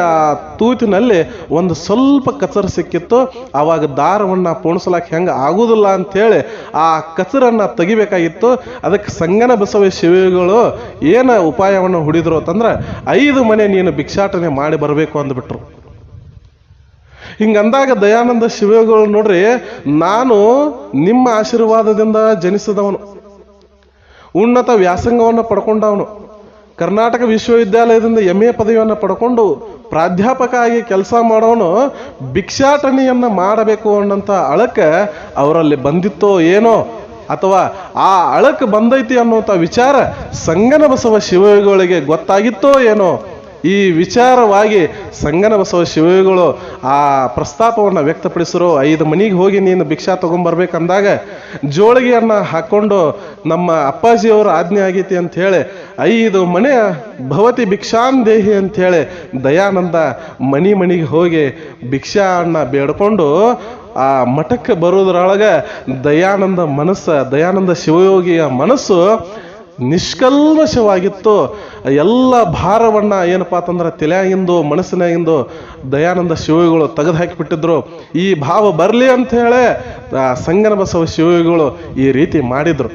ತೂತಿನಲ್ಲಿ ಒಂದು ಸ್ವಲ್ಪ ಕಚರ ಸಿಕ್ಕಿತ್ತು. ಆವಾಗ ದಾರವನ್ನು ಪೋಣಿಸ್ಲಾಕ ಹೆಂಗ ಆಗುದಿಲ್ಲ ಅಂತೇಳಿ ಆ ಕಚರನ್ನು ತೆಗಿಬೇಕಾಗಿತ್ತು. ಅದಕ್ಕೆ ಸಂಗನ ಬಸವ ಶಿವಗಳು ಏನು ಉಪಾಯವನ್ನು ಹುಡಿದ್ರು ಅಂತಂದ್ರೆ, ಐದು ಮನೆ ನೀನು ಭಿಕ್ಷಾಟನೆ ಮಾಡಿ ಬರಬೇಕು ಅಂದ್ಬಿಟ್ರು. ಹಿಂಗಂದಾಗ ದಯಾನಂದ ಶಿವಗಳು ನೋಡ್ರಿ, ನಾನು ನಿಮ್ಮ ಆಶೀರ್ವಾದದಿಂದ ಜನಿಸಿದವನು. ಉನ್ನತ ವ್ಯಾಸಂಗವನ್ನು ಪಡ್ಕೊಂಡವನು. ಕರ್ನಾಟಕ ವಿಶ್ವವಿದ್ಯಾಲಯದಿಂದ ಎಂ ಎ ಪದವಿಯನ್ನು ಪಡ್ಕೊಂಡು ಪ್ರಾಧ್ಯಾಪಕ ಆಗಿ ಕೆಲಸ ಮಾಡೋನು, ಭಿಕ್ಷಾಟನೆಯನ್ನು ಮಾಡಬೇಕು ಅನ್ನೋಂಥ ಅಳಕ ಅವರಲ್ಲಿ ಬಂದಿತ್ತೋ ಏನೋ, ಅಥವಾ ಆ ಅಳಕ್ ಬಂದೈತಿ ಅನ್ನುವಂಥ ವಿಚಾರ ಸಂಗನ ಬಸವ ಶಿವಗಳಿಗೆ ಗೊತ್ತಾಗಿತ್ತೋ ಏನೋ ಈ ವಿಚಾರವಾಗಿ ಸಂಗನ ಬಸವ ಶಿವಗಳು ಆ ಪ್ರಸ್ತಾಪವನ್ನು ವ್ಯಕ್ತಪಡಿಸಿರೋ ಐದು ಮನೆಗೆ ಹೋಗಿ ನೀನು ಭಿಕ್ಷಾ ತಗೊಂಡ್ಬರ್ಬೇಕಂದಾಗ ಜೋಳಿಗೆಯನ್ನು ಹಾಕ್ಕೊಂಡು ನಮ್ಮ ಅಪ್ಪಾಜಿಯವರ ಆಜ್ಞೆ ಆಗೈತಿ ಅಂತ ಐದು ಮನೆ ಭವತಿ ಭಿಕ್ಷಾನ್ ದೇಹಿ ಅಂತ ಹೇಳಿ ದಯಾನಂದ ಮನಿ ಮನಿಗೆ ಹೋಗಿ ಭಿಕ್ಷಾನ್ನ ಬೇಡ್ಕೊಂಡು ಆ ಮಠಕ್ಕೆ ಬರೋದ್ರೊಳಗೆ ದಯಾನಂದ ಮನಸ್ಸು, ದಯಾನಂದ ಶಿವಯೋಗಿಯ ಮನಸ್ಸು ನಿಷ್ಕಲ್ಮಶವಾಗಿತ್ತು. ಎಲ್ಲ ಭಾರವನ್ನು ಏನಪ್ಪಾ ಅಂತಂದ್ರೆ ತಲೆಯಾಗಿಂದು ಮನಸ್ಸಿನಾಗಿಂದು ದಯಾನಂದ ಶಿವಗಳು ತೆಗೆದು ಹಾಕಿಬಿಟ್ಟಿದ್ರು ಈ ಭಾವ ಬರಲಿ ಅಂತ ಹೇಳಿ ಸಂಗನ ಬಸವ ಶಿವಯೋಗಿಗಳು ಈ ರೀತಿ ಮಾಡಿದ್ರು.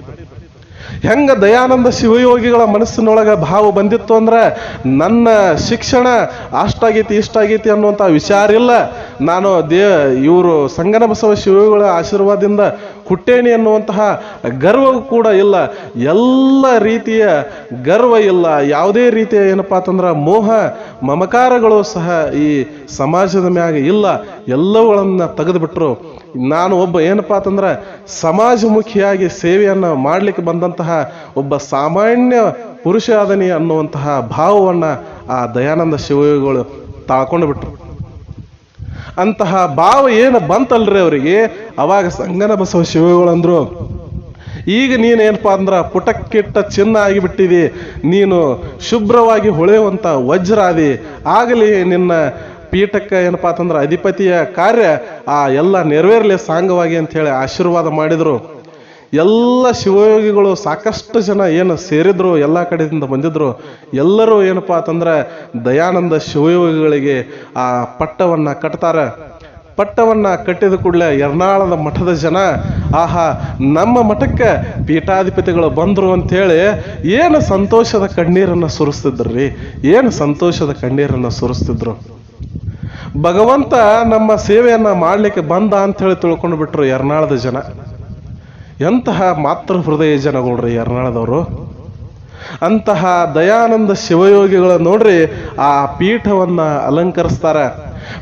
ಹೆಂಗ ದಯಾನಂದ ಶಿವಯೋಗಿಗಳ ಮನಸ್ಸಿನೊಳಗೆ ಭಾವ ಬಂದಿತ್ತು ಅಂದ್ರೆ, ನನ್ನ ಶಿಕ್ಷಣ ಅಷ್ಟಾಗೈತಿ, ಇಷ್ಟಾಗೈತಿ ಅನ್ನುವಂಥ ವಿಚಾರ ಇಲ್ಲ. ನಾನು ದೇ, ಇವರು ಸಂಗನ ಬಸವ ಶಿವಯೋಗಿಗಳ ಆಶೀರ್ವಾದದಿಂದ ಹುಟ್ಟೇಣಿ ಅನ್ನುವಂತಹ ಗರ್ವವು ಕೂಡ ಇಲ್ಲ. ಎಲ್ಲ ರೀತಿಯ ಗರ್ವ ಇಲ್ಲ. ಯಾವುದೇ ರೀತಿಯ ಏನಪ್ಪ ಅಂತಂದ್ರೆ ಮೋಹ, ಮಮಕಾರಗಳು ಸಹ ಈ ಸಮಾಜದ ಮ್ಯಾಗ ಇಲ್ಲ. ಎಲ್ಲವುಗಳನ್ನು ತೆಗೆದುಬಿಟ್ರು. ನಾನು ಒಬ್ಬ ಏನಪ್ಪ ಅಂತಂದ್ರೆ ಸಮಾಜಮುಖಿಯಾಗಿ ಸೇವೆಯನ್ನು ಮಾಡ್ಲಿಕ್ಕೆ ಬಂದಂತಹ ಒಬ್ಬ ಸಾಮಾನ್ಯ ಪುರುಷ ಆದನಿ ಅನ್ನುವಂತಹ ಭಾವವನ್ನು ಆ ದಯಾನಂದ ಶಿವಯೋಗಿಗಳು ತಾಳ್ಕೊಂಡು ಬಿಟ್ರು ಅಂತಹ ಭಾವ ಏನು ಬಂತಲ್ರಿ ಅವರಿಗೆ? ಅವಾಗ ಸಂಗನ ಬಸವ ಶಿವಗಳಂದ್ರು, ಈಗ ನೀನೇನಪ್ಪ ಅಂದ್ರೆ ಪುಟಕ್ಕಿಟ್ಟ ಚಿನ್ನ ಆಗಿಬಿಟ್ಟಿದಿ, ನೀನು ಶುಭ್ರವಾಗಿ ಹೊಳೆಯುವಂಥ ವಜ್ರ ಆದಿ ಆಗಲಿ ನಿನ್ನ ಪೀಠಕ್ಕೆ ಏನಪ್ಪ ಅಂತಂದ್ರೆ ಅಧಿಪತಿಯ ಕಾರ್ಯ ಆ ಎಲ್ಲ ನೆರವೇರಲಿ ಸಾಂಗವಾಗಿ ಅಂತ ಹೇಳಿ ಆಶೀರ್ವಾದ ಮಾಡಿದ್ರು. ಎಲ್ಲ ಶಿವಯೋಗಿಗಳು ಸಾಕಷ್ಟು ಜನ ಏನು ಸೇರಿದ್ರು, ಎಲ್ಲ ಕಡೆಯಿಂದ ಬಂದಿದ್ರು. ಎಲ್ಲರೂ ಏನಪ್ಪಾ ಅಂತಂದ್ರೆ ದಯಾನಂದ ಶಿವಯೋಗಿಗಳಿಗೆ ಆ ಪಟ್ಟವನ್ನ ಕಟ್ತಾರೆ. ಪಟ್ಟವನ್ನ ಕಟ್ಟಿದ ಕೂಡಲೇ ಎರ್ನಾಳದ ಮಠದ ಜನ, ಆಹಾ, ನಮ್ಮ ಮಠಕ್ಕೆ ಪೀಠಾಧಿಪತಿಗಳು ಬಂದ್ರು ಅಂತೇಳಿ ಏನು ಸಂತೋಷದ ಕಣ್ಣೀರನ್ನು ಸುರಿಸ್ತಿದ್ರು? ರೀ ಏನು ಸಂತೋಷದ ಕಣ್ಣೀರನ್ನು ಸುರಿಸ್ತಿದ್ರು? ಭಗವಂತ ನಮ್ಮ ಸೇವೆಯನ್ನ ಮಾಡ್ಲಿಕ್ಕೆ ಬಂದ ಅಂತ ಹೇಳಿ ತಿಳ್ಕೊಂಡು ಬಿಟ್ರು ಎರ್ನಾಳದ ಜನ. ಎಂತಹ ಮಾತೃ ಹೃದಯ ಜನಗಳ್ರಿ ಎರ್ನಾಳದವರು ಅಂತಹ ದಯಾನಂದ ಶಿವಯೋಗಿಗಳ ನೋಡ್ರಿ ಆ ಪೀಠವನ್ನ ಅಲಂಕರಿಸ್ತಾರ.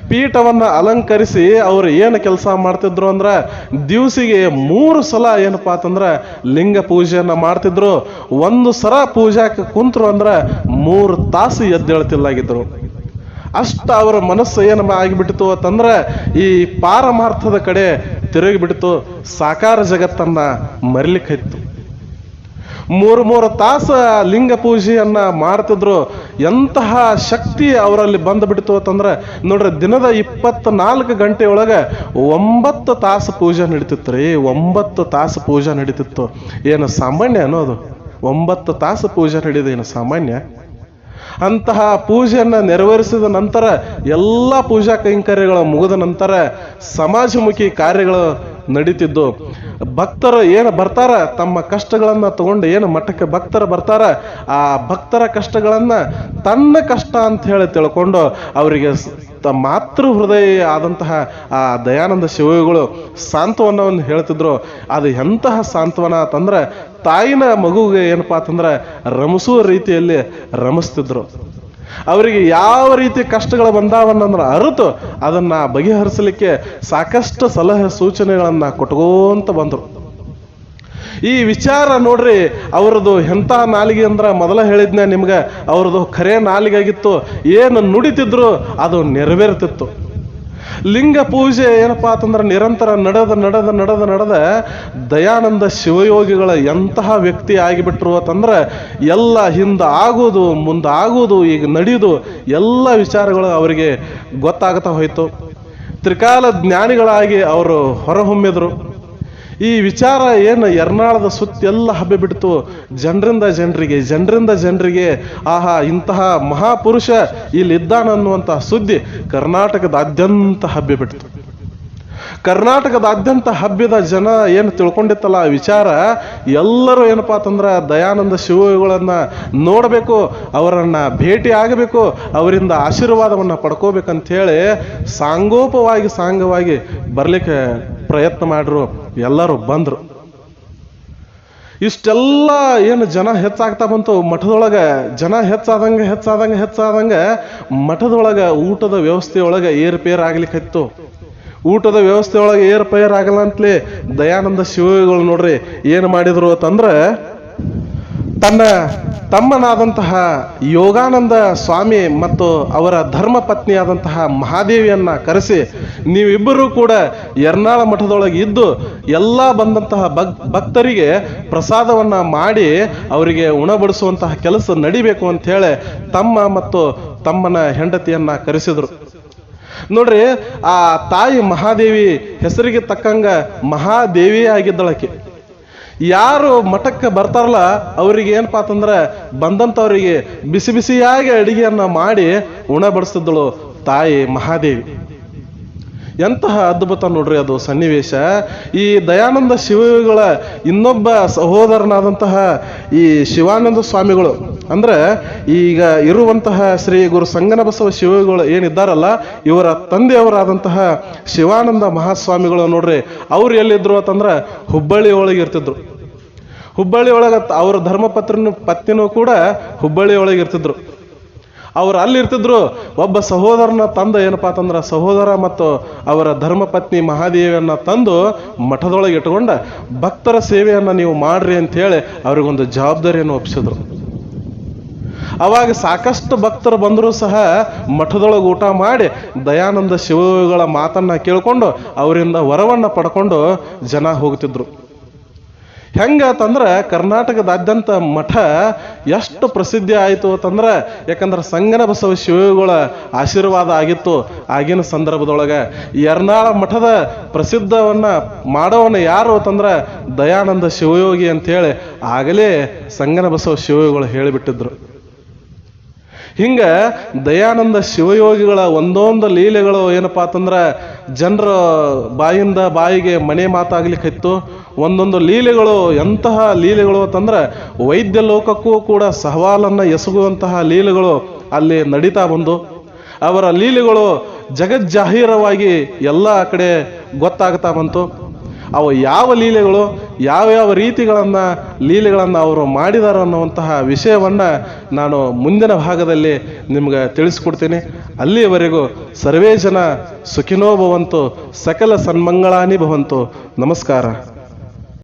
ಪೀಠವನ್ನ ಅಲಂಕರಿಸಿ ಅವ್ರು ಏನು ಕೆಲಸ ಮಾಡ್ತಿದ್ರು ಅಂದ್ರೆ ದಿವಸಿಗೆ ಮೂರು ಸಲ ಏನಪ್ಪಾ ಅಂತಂದ್ರೆ ಲಿಂಗ ಪೂಜೆಯನ್ನ ಮಾಡ್ತಿದ್ರು. ಒಂದು ಸಲ ಪೂಜಾಕ್ಕೆ ಕುಂತ್ರು ಅಂದ್ರೆ ಮೂರು ತಾಸು ಎದ್ದೇಳ್ತಿಲ್ಲಾಗಿದ್ರು. ಅಷ್ಟ ಅವರ ಮನಸ್ಸು ಏನು ಆಗಿಬಿಟ್ಟಿತು ಅಂತಂದ್ರೆ ಈ ಪಾರಮಾರ್ಥದ ಕಡೆ ತಿರುಗಿಬಿಟ್ಟಿತು ಸಾಕಾರ ಜಗತ್ತನ್ನ ಮರಿಲಿಕ್ಕಿತ್ತು. ಮೂರು ಮೂರು ತಾಸ ಲಿಂಗ ಪೂಜೆಯನ್ನ ಮಾಡ್ತಿದ್ರು. ಎಂತಹ ಶಕ್ತಿ ಅವರಲ್ಲಿ ಬಂದ್ಬಿಡ್ತು ಅಂತಂದ್ರೆ, ನೋಡ್ರಿ, ದಿನದ ಇಪ್ಪತ್ನಾಲ್ಕು ಗಂಟೆಯೊಳಗೆ ಒಂಬತ್ತು ತಾಸು ಪೂಜೆ ನಡೀತಿತ್ತು ರೀ. ಒಂಬತ್ತು ತಾಸು ಪೂಜೆ ನಡೀತಿತ್ತು. ಏನು ಸಾಮಾನ್ಯ ಅನ್ನೋದು? ಒಂಬತ್ತು ತಾಸು ಪೂಜೆ ನಡೆಯೋದು ಏನು ಸಾಮಾನ್ಯ? ಅಂತಹ ಪೂಜೆಯನ್ನು ನೆರವೇರಿಸಿದ ನಂತರ ಎಲ್ಲ ಪೂಜಾ ಕೈಂಕರ್ಯಗಳು ಮುಗಿದ ನಂತರ ಸಮಾಜಮುಖಿ ಕಾರ್ಯಗಳು ನಡೀತಿದ್ದು. ಭಕ್ತರು ಏನು ಬರ್ತಾರ, ತಮ್ಮ ಕಷ್ಟಗಳನ್ನು ತಗೊಂಡು ಏನು ಮಠಕ್ಕೆ ಭಕ್ತರು ಬರ್ತಾರ, ಆ ಭಕ್ತರ ಕಷ್ಟಗಳನ್ನು ತನ್ನ ಕಷ್ಟ ಅಂತ ಹೇಳಿ ತಿಳ್ಕೊಂಡು ಅವರಿಗೆ ಮಾತೃ ಹೃದಯ ಆದಂತಹ, ಆ ದಯಾನಂದ ಶಿವಗಳು ಸಾಂತ್ವನವನ್ನು ಹೇಳ್ತಿದ್ರು. ಅದು ಎಂತಹ ಸಾಂತ್ವನ ಅಂತಂದ್ರೆ, ತಾಯಿನ ಮಗುಗೆ ಏನಪ್ಪಾ ಅಂತಂದ್ರೆ ರಮಿಸುವ ರೀತಿಯಲ್ಲಿ ರಮಿಸ್ತಿದ್ರು. ಅವರಿಗೆ ಯಾವ ರೀತಿ ಕಷ್ಟಗಳು ಬಂದಾವನ್ನಂದ್ರೆ ಅರಿತು ಅದನ್ನ ಬಗೆಹರಿಸಲಿಕ್ಕೆ ಸಾಕಷ್ಟು ಸಲಹೆ ಸೂಚನೆಗಳನ್ನ ಕೊಟ್ಕೋಂತ ಬಂದರು. ಈ ವಿಚಾರ ನೋಡ್ರಿ, ಅವ್ರದ್ದು ಎಂಥ ನಾಲಿಗೆ ಅಂದ್ರ ಮೊದಲ ಹೇಳಿದ್ನೆ ನಿಮ್ಗೆ, ಅವ್ರದ್ದು ಖರೆ ನಾಲಿಗೆ ಆಗಿತ್ತು ಏನು ನುಡಿತಿದ್ರು ಅದು ನೆರವೇರ್ತಿತ್ತು. ಲಿಂಗ ಪೂಜೆ ಏನಪ್ಪಾ ಅಂತಂದ್ರೆ ನಿರಂತರ ನಡೆದ ನಡೆದ ನಡೆದ ನಡೆದ ದಯಾನಂದ ಶಿವಯೋಗಿಗಳ ಎಂತಹ ವ್ಯಕ್ತಿ ಆಗಿಬಿಟ್ರು ಅಂತಂದ್ರೆ ಎಲ್ಲ ಹಿಂದೆ ಆಗೋದು, ಮುಂದೆ ಆಗೋದು, ಈಗ ನಡೆಯೋದು ಎಲ್ಲ ವಿಚಾರಗಳು ಅವರಿಗೆ ಗೊತ್ತಾಗ್ತಾ ಹೋಯ್ತು. ತ್ರಿಕಾಲ ಜ್ಞಾನಿಗಳಾಗಿ ಅವರು ಹೊರಹೊಮ್ಮಿದ್ರು. ಈ ವಿಚಾರ ಏನು ಎರ್ನಾಳದ ಸುತ್ತೆಲ್ಲ ಹಬ್ಬಿ ಬಿಡ್ತು. ಜನರಿಂದ ಜನರಿಗೆ ಜನರಿಂದ ಜನರಿಗೆ ಆಹಾ ಇಂತಹ ಮಹಾಪುರುಷ ಇಲ್ಲಿದ್ದಾನನ್ನುವಂತಹ ಸುದ್ದಿ ಕರ್ನಾಟಕದಾದ್ಯಂತ ಹಬ್ಬಿ ಬಿಡ್ತು. ಕರ್ನಾಟಕದಾದ್ಯಂತ ಹಬ್ಬಿದ ಜನ ಏನು ತಿಳ್ಕೊಂಡಿತ್ತಲ್ಲ ಆ ವಿಚಾರ? ಎಲ್ಲರೂ ಏನಪ್ಪಾ ಅಂತಂದ್ರೆ ದಯಾನಂದ ಶಿವಗಳನ್ನ ನೋಡಬೇಕು, ಅವರನ್ನು ಭೇಟಿ ಆಗಬೇಕು, ಅವರಿಂದ ಆಶೀರ್ವಾದವನ್ನು ಪಡ್ಕೋಬೇಕಂತ ಹೇಳಿ ಸಾಂಗೋಪವಾಗಿ ಸಾಂಗವಾಗಿ ಬರ್ಲಿಕ್ಕೆ ಪ್ರಯತ್ನ ಮಾಡ್ರು, ಎಲ್ಲರೂ ಬಂದ್ರು. ಇಷ್ಟೆಲ್ಲ ಏನು ಜನ ಹೆಚ್ಚಾಗ್ತಾ ಬಂತು? ಮಠದೊಳಗೆ ಜನ ಹೆಚ್ಚಾದಂಗೆ ಹೆಚ್ಚಾದಂಗೆ ಹೆಚ್ಚಾದಂಗೆ ಮಠದೊಳಗೆ ಊಟದ ವ್ಯವಸ್ಥೆಯೊಳಗೆ ಏರ್ಪೇರ್ ಆಗ್ಲಿಕ್ಕಿತ್ತು. ಊಟದ ವ್ಯವಸ್ಥೆಯೊಳಗೆ ಏರ್ಪೇರ್ ಆಗಲ್ಲ ಅಂತಲೇ ದಯಾನಂದ ಶಿವಗಳು ನೋಡ್ರಿ ಏನು ಮಾಡಿದ್ರು ಅಂತಂದ್ರೆ ತನ್ನ ತಮ್ಮನಾದಂತಹ ಯೋಗಾನಂದ ಸ್ವಾಮಿ ಮತ್ತು ಅವರ ಧರ್ಮ ಪತ್ನಿಯಾದಂತಹ ಮಹಾದೇವಿಯನ್ನ ಕರೆಸಿ ನೀವಿಬ್ಬರೂ ಕೂಡ ಎರ್ನಾಳ ಮಠದೊಳಗೆ ಇದ್ದು ಎಲ್ಲ ಬಂದಂತಹ ಭಕ್ ಭಕ್ತರಿಗೆ ಪ್ರಸಾದವನ್ನ ಮಾಡಿ ಅವರಿಗೆ ಉಣಬಡಿಸುವಂತಹ ಕೆಲಸ ನಡಿಬೇಕು ಅಂತ ಹೇಳಿ ತಮ್ಮ ಮತ್ತು ತಮ್ಮನ ಹೆಂಡತಿಯನ್ನ ಕರೆಸಿದ್ರು. ನೋಡ್ರಿ, ಆ ತಾಯಿ ಮಹಾದೇವಿ ಹೆಸರಿಗೆ ತಕ್ಕಂಗ ಮಹಾದೇವಿ ಆಗಿದ್ದಳಕ್ಕೆ ಯಾರು ಮಠಕ್ಕೆ ಬರ್ತಾರಲ್ಲ, ಅವರಿಗೆ ಏನಪ್ಪ ಅಂತಂದ್ರೆ ಬಂದಂಥವರಿಗೆ ಬಿಸಿ ಬಿಸಿಯಾಗಿ ಅಡಿಗೆಯನ್ನ ಮಾಡಿ ಉಣ ಬಡಿಸ್ತಿದ್ದಳು ತಾಯಿ ಮಹಾದೇವಿ. ಎಂತಹ ಅದ್ಭುತ ನೋಡ್ರಿ ಅದು ಸನ್ನಿವೇಶ. ಈ ದಯಾನಂದ ಶಿವಗಳ ಇನ್ನೊಬ್ಬ ಸಹೋದರನಾದಂತಹ ಈ ಶಿವಾನಂದ ಸ್ವಾಮಿಗಳು, ಅಂದ್ರೆ ಈಗ ಇರುವಂತಹ ಶ್ರೀ ಗುರು ಸಂಗನಬಸವ ಶಿವಗಳು ಏನಿದ್ದಾರಲ್ಲ, ಇವರ ತಂದೆಯವರಾದಂತಹ ಶಿವಾನಂದ ಮಹಾಸ್ವಾಮಿಗಳು ನೋಡ್ರಿ, ಅವ್ರು ಎಲ್ಲಿದ್ರು ಅಂತಂದ್ರೆ ಹುಬ್ಬಳ್ಳಿ ಒಳಗೆ ಇರ್ತಿದ್ರು. ಹುಬ್ಬಳ್ಳಿ ಒಳಗೆ ಅವ್ರ ಧರ್ಮಪತ್ರನು ಪತ್ನಿನೂ ಕೂಡ ಹುಬ್ಬಳ್ಳಿ ಒಳಗೆ ಇರ್ತಿದ್ರು. ಅವ್ರು ಅಲ್ಲಿ ಇರ್ತಿದ್ರು ಒಬ್ಬ ಸಹೋದರನ ತಂದ ಏನಪ್ಪಾ ಅಂತಂದ್ರೆ ಸಹೋದರ ಮತ್ತು ಅವರ ಧರ್ಮಪತ್ನಿ ಮಹಾದೇವಿಯನ್ನು ತಂದು ಮಠದೊಳಗೆ ಇಟ್ಕೊಂಡ ಭಕ್ತರ ಸೇವೆಯನ್ನು ನೀವು ಮಾಡ್ರಿ ಅಂತ ಹೇಳಿ ಅವ್ರಿಗೊಂದು ಜವಾಬ್ದಾರಿಯನ್ನು ಒಪ್ಪಿಸಿದ್ರು ಅವಾಗ ಸಾಕಷ್ಟು ಭಕ್ತರು ಬಂದರೂ ಸಹ ಮಠದೊಳಗೆ ಊಟ ಮಾಡಿ ದಯಾನಂದ ಶಿವಗಳ ಮಾತನ್ನ ಕೇಳಿಕೊಂಡು ಅವರಿಂದ ವರವನ್ನು ಪಡ್ಕೊಂಡು ಜನ ಹೋಗ್ತಿದ್ರು. ಹೆಂಗಂತಂದ್ರೆ ಕರ್ನಾಟಕದಾದ್ಯಂತ ಮಠ ಎಷ್ಟು ಪ್ರಸಿದ್ಧಿ ಆಯಿತು ಅಂತಂದ್ರೆ, ಯಾಕಂದ್ರೆ ಸಂಗನ ಬಸವ ಶಿವಗಳ ಆಶೀರ್ವಾದ ಆಗಿತ್ತು ಆಗಿನ ಸಂದರ್ಭದೊಳಗೆ. ಎರ್ನಾಳ ಮಠದ ಪ್ರಸಿದ್ಧವನ್ನ ಮಾಡೋವನ್ನ ಯಾರು ಅಂತಂದ್ರೆ ದಯಾನಂದ ಶಿವಯೋಗಿ ಅಂತ ಹೇಳಿ ಆಗಲೇ ಸಂಗನ ಬಸವ ಶಿವಯೋಗಿಗಳು ಹೇಳಿಬಿಟ್ಟಿದ್ರು. ಹಿಂಗ ದಯಾನಂದ ಶಿವಯೋಗಿಗಳ ಒಂದೊಂದು ಲೀಲೆಗಳು ಏನಪ್ಪಾ ಅಂತಂದ್ರೆ ಜನರ ಬಾಯಿಂದ ಬಾಯಿಗೆ ಮನೆ ಮಾತಾಗ್ಲಿಕ್ಕಿತ್ತು ಒಂದೊಂದು ಲೀಲೆಗಳು ಎಂತಹ ಲೀಲೆಗಳು ಅಂತಂದ್ರೆ ವೈದ್ಯ ಲೋಕಕ್ಕೂ ಕೂಡ ಸವಾಲನ್ನು ಎಸಗುವಂತಹ ಲೀಲೆಗಳು ಅಲ್ಲಿ ನಡೀತಾ ಬಂದು, ಅವರ ಲೀಲೆಗಳು ಜಗಜ್ಜಾಹೀರವಾಗಿ ಎಲ್ಲ ಕಡೆ ಗೊತ್ತಾಗ್ತಾ ಬಂತು. ಅವು ಯಾವ ಲೀಲೆಗಳು ಯಾವ್ಯಾವ ರೀತಿಗಳನ್ನು ಲೀಲೆಗಳನ್ನು ಅವರು ಮಾಡಿದಾರ ಅನ್ನುವಂತಹ ವಿಷಯವನ್ನು ನಾನು ಮುಂದಿನ ಭಾಗದಲ್ಲಿ ನಿಮ್ಗೆ ತಿಳಿಸ್ಕೊಡ್ತೀನಿ. ಅಲ್ಲಿಯವರೆಗೂ ಸರ್ವೇ ಜನ ಸುಖಿನೋ ಭವಂತು, ಸಕಲ ಸನ್ಮಂಗಳಾನಿ ಭವಂತು. ನಮಸ್ಕಾರ.